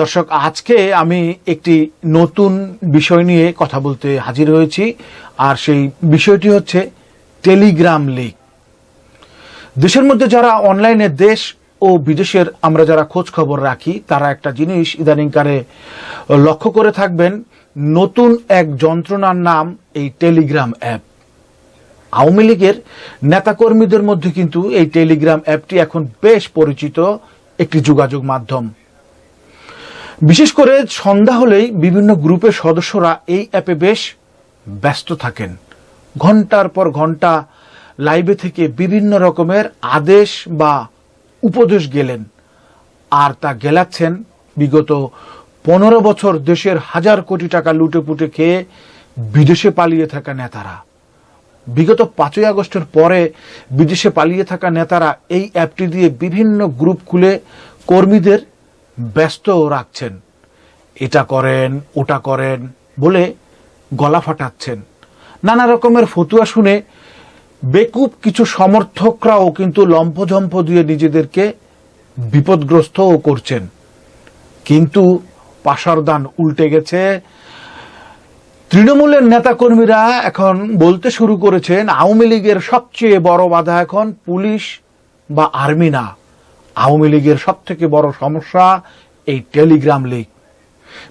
দর্শক, আজকে আমি একটি নতুন বিষয় নিয়ে কথা বলতে হাজির হয়েছি, আর সেই বিষয়টি হচ্ছে টেলিগ্রাম লিগ দেশের মধ্যে যারা অনলাইনে দেশ ও বিদেশের আমরা যারা খোঁজ খবর রাখি, তারা একটা জিনিস ইদানিংকারে লক্ষ্য করে থাকবেন, নতুন এক যন্ত্রণার নাম এই টেলিগ্রাম অ্যাপ। আওয়ামী লীগের নেতাকর্মীদের মধ্যে কিন্তু এই টেলিগ্রাম অ্যাপটি এখন বেশ পরিচিত একটি যোগাযোগ মাধ্যম। বিশেষ করে সন্ধ্যা হলেই বিভিন্ন গ্রুপের সদস্যরা এই অ্যাপে বেশ ব্যস্ত থাকেন। ঘণ্টার পর ঘণ্টা লাইভে থেকে বিভিন্ন রকমের আদেশ বা উপদেশ গেলেন। আর তা গেলাচ্ছেন বিগত পনেরো বছর দেশের হাজার কোটি টাকা লুটে পুটে খেয়ে বিদেশে পালিয়ে থাকা নেতারা। বিগত পাঁচই আগস্টের পরে বিদেশে পালিয়ে থাকা নেতারা এই অ্যাপটি দিয়ে বিভিন্ন গ্রুপ খুলে কর্মীদের ব্যস্ত রাখছেন। এটা করেন, ওটা করেন বলে গলা ফাটাচ্ছেন। নানা রকমের ফতুয়া শুনে বেকুব কিছু সমর্থকরাও কিন্তু লম্ফঝম্প দিয়ে নিজেদেরকে বিপদগ্রস্তও করছেন। কিন্তু পাশারদান উল্টে গেছে। তৃণমূলের নেতাকর্মীরা এখন বলতে শুরু করেছেন, আওয়ামী লীগের সবচেয়ে বড় বাধা এখন পুলিশ বা আর্মি না। আওয়ামী লীগের সব থেকে বড় সমস্যা এই টেলিগ্রাম লীগ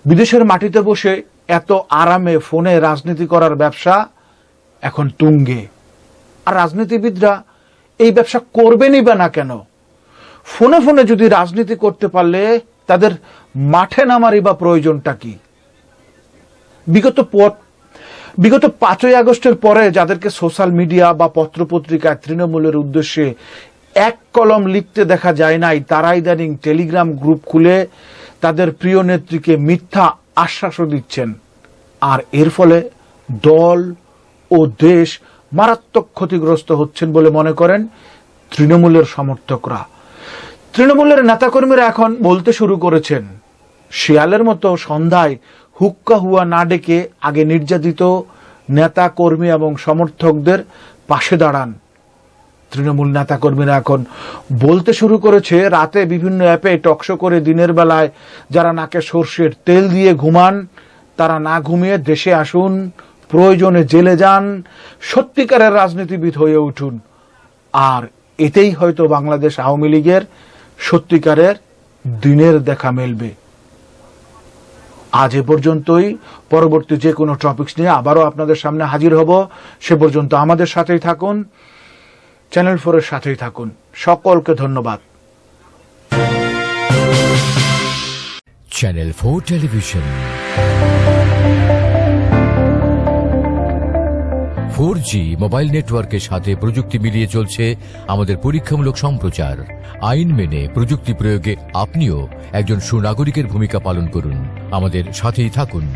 বিদেশের মাটিতে বসে এত আরামে ফোনে রাজনীতি করার ব্যবসা এখন তুঙ্গে। আর রাজনীতিবিদরা এই ব্যবসা করবেনই বা না কেন? ফোনে ফোনে যদি রাজনীতি করতে পারলে তাদের মাঠে নামারই বা প্রয়োজনটা কি? বিগত বিগত পাঁচই আগস্টের পরে যাদেরকে সোশ্যাল মিডিয়া বা পত্রপত্রিকায় তৃণমূলের উদ্দেশ্যে এক কলম লিখতে দেখা যায় নাই তারা ইদানিং টেলিগ্রাম গ্রুপ খুলে তাদের প্রিয় নেত্রীকে মিথ্যা আশ্বাসও দিচ্ছেন। আর এর ফলে দল ও দেশ মারাত্মক ক্ষতিগ্রস্ত হচ্ছেন বলে মনে করেন তৃণমূলের সমর্থকরা। তৃণমূলের নেতাকর্মীরা এখন বলতে শুরু করেছেন, শিয়ালের মতো সন্ধ্যায় হুক্কা হুয়া না ডেকে আগে নির্যাতিত নেতা কর্মী এবং সমর্থকদের পাশে দাঁড়ান। তৃণমূল নেতা নেতাকর্মীরা এখন বলতে শুরু করেছে, রাতে বিভিন্ন অ্যাপে টকশো করে দিনের বেলায় যারা নাকে সর্ষের তেল দিয়ে ঘুমান, তারা না ঘুমিয়ে দেশে আসুন, প্রয়োজনে জেলে যান, সত্যিকারের রাজনীতিবিদ হয়ে উঠুন। আর এতেই হয়তো বাংলাদেশ আওয়ামী লীগের সত্যিকারের দিনের দেখা মেলবে। আজ এ পর্যন্তই। পরবর্তী যে কোনো টপিকস নিয়ে আবারও আপনাদের সামনে হাজির হব। সে পর্যন্ত আমাদের সাথেই থাকুন। চ্যানেল ফোরের সাথেই থাকুন। সকলকে ধন্যবাদ। Channel four television four G mobile নেটওয়ার্কের সাথে প্রযুক্তি মিলিয়ে চলছে আমাদের পরীক্ষামূলক সম্প্রচার। আইন মেনে প্রযুক্তি প্রয়োগে আপনিও একজন সুনাগরিকের ভূমিকা পালন করুন। আমাদের সাথেই থাকুন।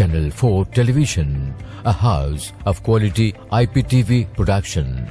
Channel 4 Television, a house of quality IPTV production.